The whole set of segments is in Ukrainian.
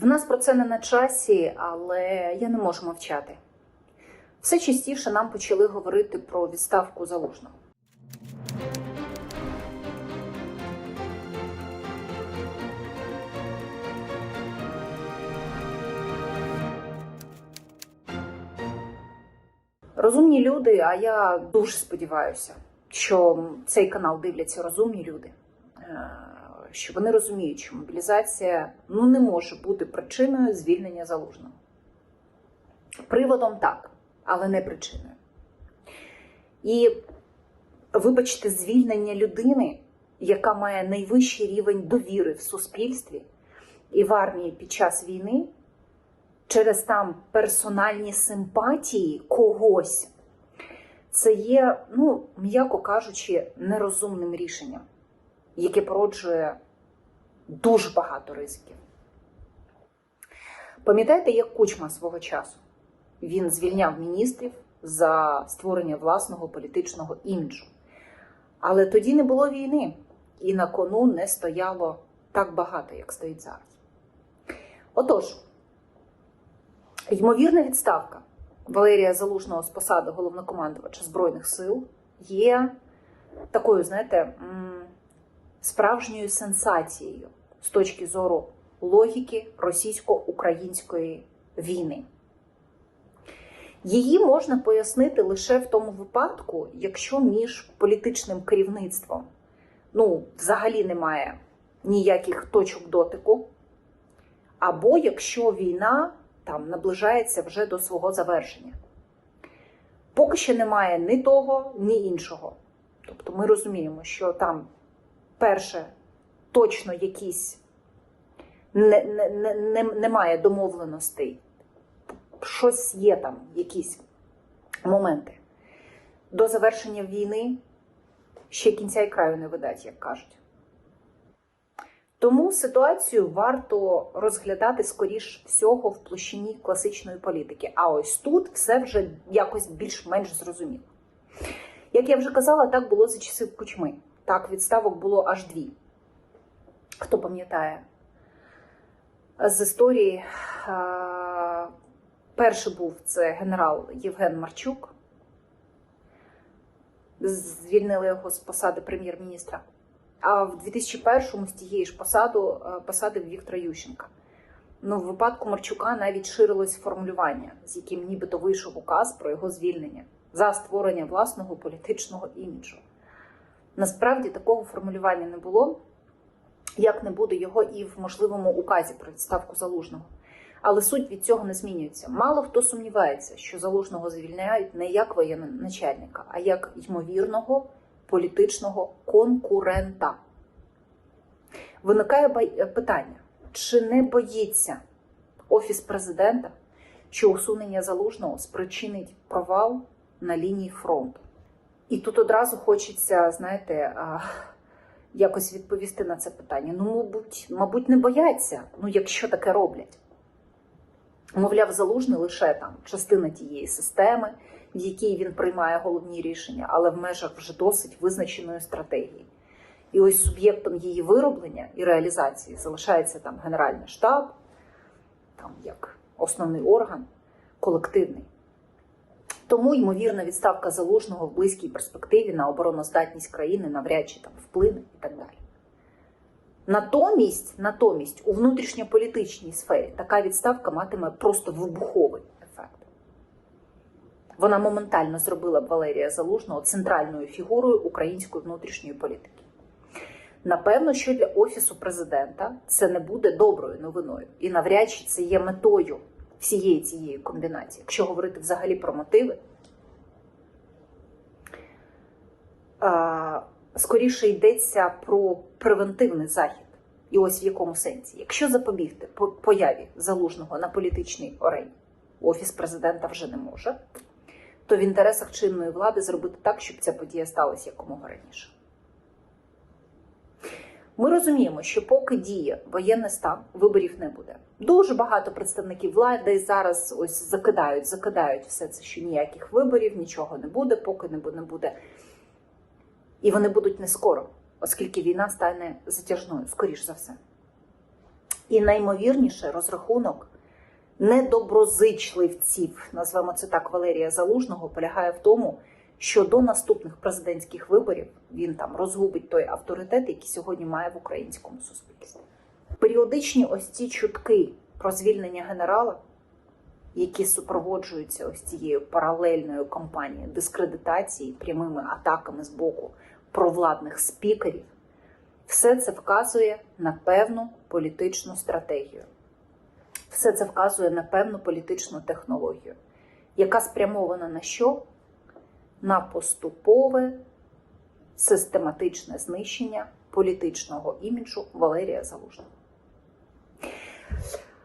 В нас про це не на часі, але я не можу мовчати. Все частіше нам почали говорити про відставку залужного. Розумні люди, а я дуже сподіваюся, що цей канал дивляться розумні люди, е, що вони розуміють, що мобілізація ну, не може бути причиною звільнення залужного. Приводом так, але не причиною. І, вибачте, звільнення людини, яка має найвищий рівень довіри в суспільстві і в армії під час війни, через там персональні симпатії когось, це є, ну, м'яко кажучи, нерозумним рішенням, яке породжує дуже багато ризиків. Пам'ятаєте, як кучма свого часу? Він звільняв міністрів за створення власного політичного іміджу. Але тоді не було війни, і на кону не стояло так багато, як стоїть зараз. Отож, ймовірна відставка Валерія Залужного з посади головнокомандувача Збройних сил є такою, знаєте, справжньою сенсацією з точки зору логіки російсько-української війни. Її можна пояснити лише в тому випадку, якщо між політичним керівництвом ну, взагалі немає ніяких точок дотику, або якщо війна там наближається вже до свого завершення. Поки що немає ні того, ні іншого. Тобто ми розуміємо, що там перше точно якісь не, не, не, не, немає домовленостей щось є там, якісь моменти. До завершення війни ще кінця і краю не видать, як кажуть. Тому ситуацію варто розглядати, скоріш всього, в площині класичної політики. А ось тут все вже якось більш-менш зрозуміло. Як я вже казала, так було за часів кучми. Так, відставок було аж дві. Хто пам'ятає з історії? Перший був це генерал Євген Марчук. Звільнили його з посади прем'єр-міністра. А в 2001-му з тієї ж посаду посадив Віктора Ющенка. Ну, в випадку Марчука навіть ширилось формулювання, з яким нібито вийшов указ про його звільнення за створення власного політичного іміджу. Насправді такого формулювання не було, як не буде його і в можливому указі про відставку залужного. Але суть від цього не змінюється. Мало хто сумнівається, що залужного звільняють не як воєнного начальника, а як ймовірного політичного конкурента. Виникає питання: чи не боїться Офіс президента, що усунення залужного спричинить провал на лінії фронту? І тут одразу хочеться, знаєте, якось відповісти на це питання. Ну, мабуть, мабуть, не бояться, ну якщо таке роблять. Мовляв, залужний лише там частина тієї системи, в якій він приймає головні рішення, але в межах вже досить визначеної стратегії. І ось суб'єктом її вироблення і реалізації залишається там Генеральний штаб, там як основний орган, колективний. Тому, ймовірна відставка залужного в близькій перспективі на обороноздатність країни навряд чи там вплине і так далі. Натомість, натомість у внутрішньополітичній сфері така відставка матиме просто вибуховий ефект. Вона моментально зробила б Валерія Залужного центральною фігурою української внутрішньої політики. Напевно, що для Офісу президента це не буде доброю новиною, і навряд чи це є метою всієї цієї комбінації. Якщо говорити взагалі про мотиви, скоріше йдеться про превентивний захід. І ось в якому сенсі, якщо запобігти появі залужного на політичній орені, офіс президента вже не може, то в інтересах чинної влади зробити так, щоб ця подія сталася якомога раніше. Ми розуміємо, що поки діє воєнний стан, виборів не буде. Дуже багато представників влади зараз ось закидають, закидають все це, що ніяких виборів, нічого не буде, поки не буде. І вони будуть не скоро, оскільки війна стане затяжною, скоріш за все. І наймовірніше розрахунок недоброзичливців, назвемо це так, Валерія Залужного, полягає в тому, що до наступних президентських виборів він там розгубить той авторитет, який сьогодні має в українському суспільстві. Періодичні ось ці чутки про звільнення генерала, які супроводжуються ось цією паралельною кампанією дискредитації, прямими атаками з боку провладних спікерів, все це вказує на певну політичну стратегію. Все це вказує на певну політичну технологію, яка спрямована на що? На поступове систематичне знищення політичного іміджу Валерія Залужного.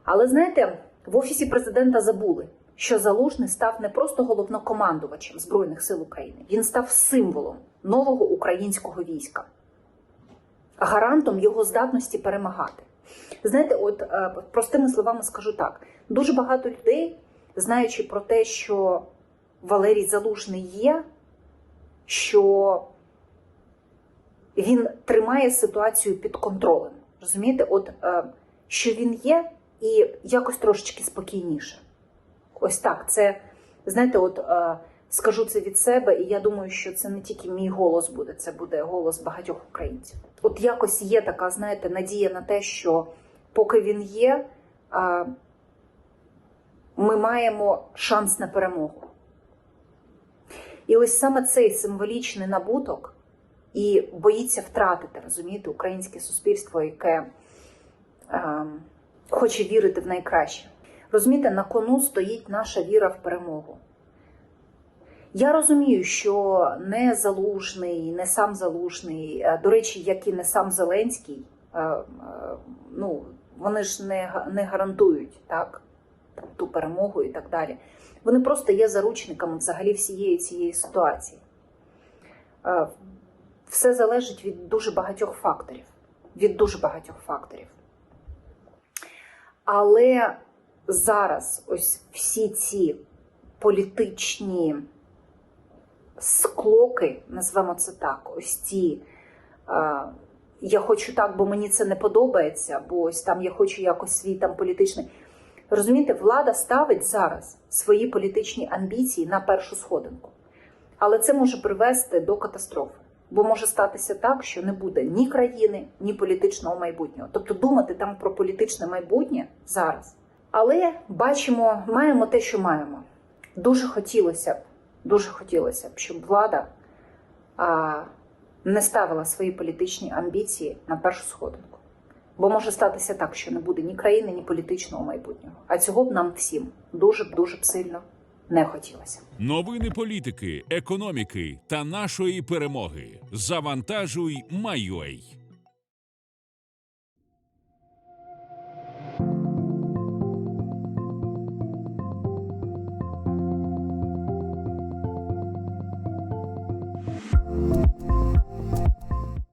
Але знаєте, в офісі президента забули, що Залужний став не просто головнокомандувачем Збройних сил України, він став символом нового українського війська, гарантом його здатності перемагати. Знаєте, от е, простими словами скажу так: дуже багато людей, знаючи про те, що Валерій Залужний є, що він тримає ситуацію під контролем. Розумієте, от е, що він є, і якось трошечки спокійніше. Ось так. Це, знаєте, от е, скажу це від себе, і я думаю, що це не тільки мій голос буде, це буде голос багатьох українців. От якось є така, знаєте, надія на те, що поки він є, е, ми маємо шанс на перемогу. І ось саме цей символічний набуток і боїться втратити, розумієте, українське суспільство, яке е, хоче вірити в найкраще. Розумієте, на кону стоїть наша віра в перемогу. Я розумію, що не залужний, не сам залужний, е, до речі, як і не сам Зеленський, е, е, ну, вони ж не, не гарантують так, ту перемогу і так далі. Вони просто є заручниками взагалі всієї цієї ситуації. Е, Все залежить від дуже багатьох факторів. Від дуже багатьох факторів. Але зараз ось всі ці політичні склоки, назвемо це так, ось ці. е, я хочу так, бо мені це не подобається, бо ось там я хочу якось свій там політичний. Розумієте, влада ставить зараз свої політичні амбіції на першу сходинку. Але це може привести до катастрофи. Бо може статися так, що не буде ні країни, ні політичного майбутнього. Тобто думати там про політичне майбутнє зараз. Але бачимо, маємо те, що маємо. Дуже хотілося б, дуже хотілося б, щоб влада а, не ставила свої політичні амбіції на першу сходинку. Бо може статися так, що не буде ні країни, ні політичного майбутнього. А цього б нам всім дуже б дуже б сильно не хотілося. Новини політики, економіки та нашої перемоги. Завантажуй, Майой.